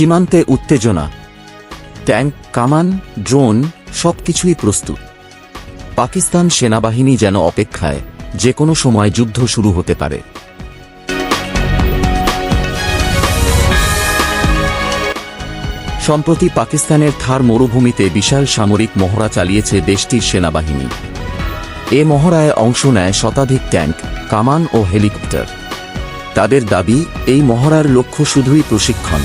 সীমান্তে উত্তেজনা, ট্যাঙ্ক, কামান, ড্রোন সবকিছুই প্রস্তুত। পাকিস্তান সেনাবাহিনী যেন অপেক্ষায়, যে কোনো সময় যুদ্ধ শুরু হতে পারে। সম্প্রতি পাকিস্তানের থার মরুভূমিতে বিশাল সামরিক মহড়া চালিয়েছে দেশটির সেনাবাহিনী। এ মহড়ায় অংশ নেয় শতাধিক ট্যাঙ্ক, কামান ও হেলিকপ্টার। তাদের দাবি, এই মহড়ার লক্ষ্য শুধুই প্রশিক্ষণ।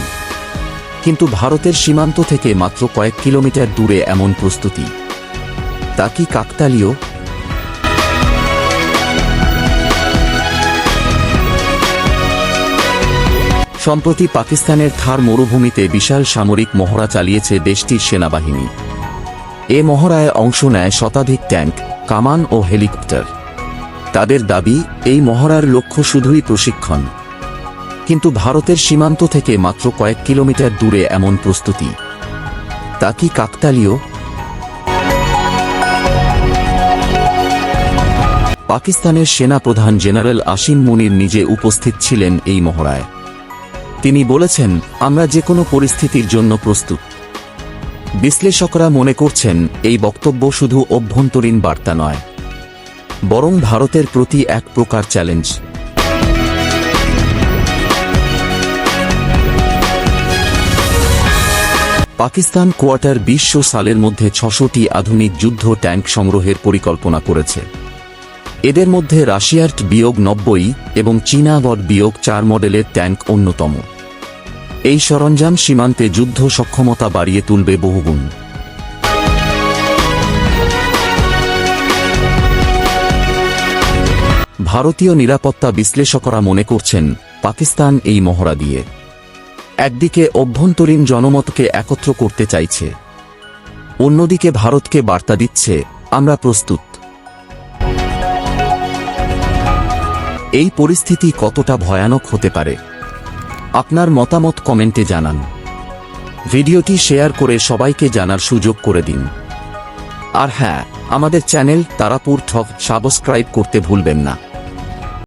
কিন্তু ভারতের সীমান্ত থেকে মাত্র কয়েক কিলোমিটার দূরে এমন প্রস্তুতি। তা কি কাকতালীয়? সম্প্রতি পাকিস্তানের থার মরুভূমিতে বিশাল সামরিক মহড়া চালিয়েছে দেশটির সেনাবাহিনী। এ মহড়ায় অংশ নেয় শতাধিক ট্যাঙ্ক, কামান ও হেলিকপ্টার। তাদের দাবি, এই মহড়ার লক্ষ্য শুধুই প্রশিক্ষণ। কিন্তু ভারতের সীমান্ত থেকে মাত্র কয়েক কিলোমিটার দূরে এমন প্রস্তুতি। তা কি কাকতালীয়? পাকিস্তানের সেনা প্রধান জেনারেল আসিম মুনির নিজে উপস্থিত ছিলেন এই মহড়ায়। তিনি বলেছেন, আমরা যে কোনো পরিস্থিতির জন্য প্রস্তুত। বিশ্লেষকরা মনে করছেন, এই বক্তব্য শুধু অভ্যন্তরীণ বার্তা নয়, বরং ভারতের প্রতি এক প্রকার চ্যালেঞ্জ। পাকিস্তান কোয়ার্টার বিশ্ব সালের মধ্যে ছশোটি আধুনিক যুদ্ধ ট্যাঙ্ক সংগ্রহের পরিকল্পনা করেছে। এদের মধ্যে রাশিয়ার বিয়োগ নব্বই এবং চীনা বট বিয়োগ চার মডেলের ট্যাঙ্ক অন্যতম। এই সরঞ্জাম সীমান্তে যুদ্ধ সক্ষমতা বাড়িয়ে তুলবে বহুগুণ। ভারতীয় নিরাপত্তা বিশ্লেষকরা মনে করছেন, পাকিস্তান এই মহড়া দিয়ে। একদিকে অভ্যন্তরীণ জনমতকে একত্র করতে চাইছে, অন্যদিকে ভারতকে বার্তা দিচ্ছে, আমরা প্রস্তুত। এই পরিস্থিতি কতটা ভয়ানক হতে পারে? আপনার মতামত কমেন্টে জানান। ভিডিওটি শেয়ার করে সবাইকে জানার সুযোগ করে দিন। আর হ্যাঁ আমাদের চ্যানেল তারাপুর ঠক সাবস্ক্রাইব করতে ভুলবেন না।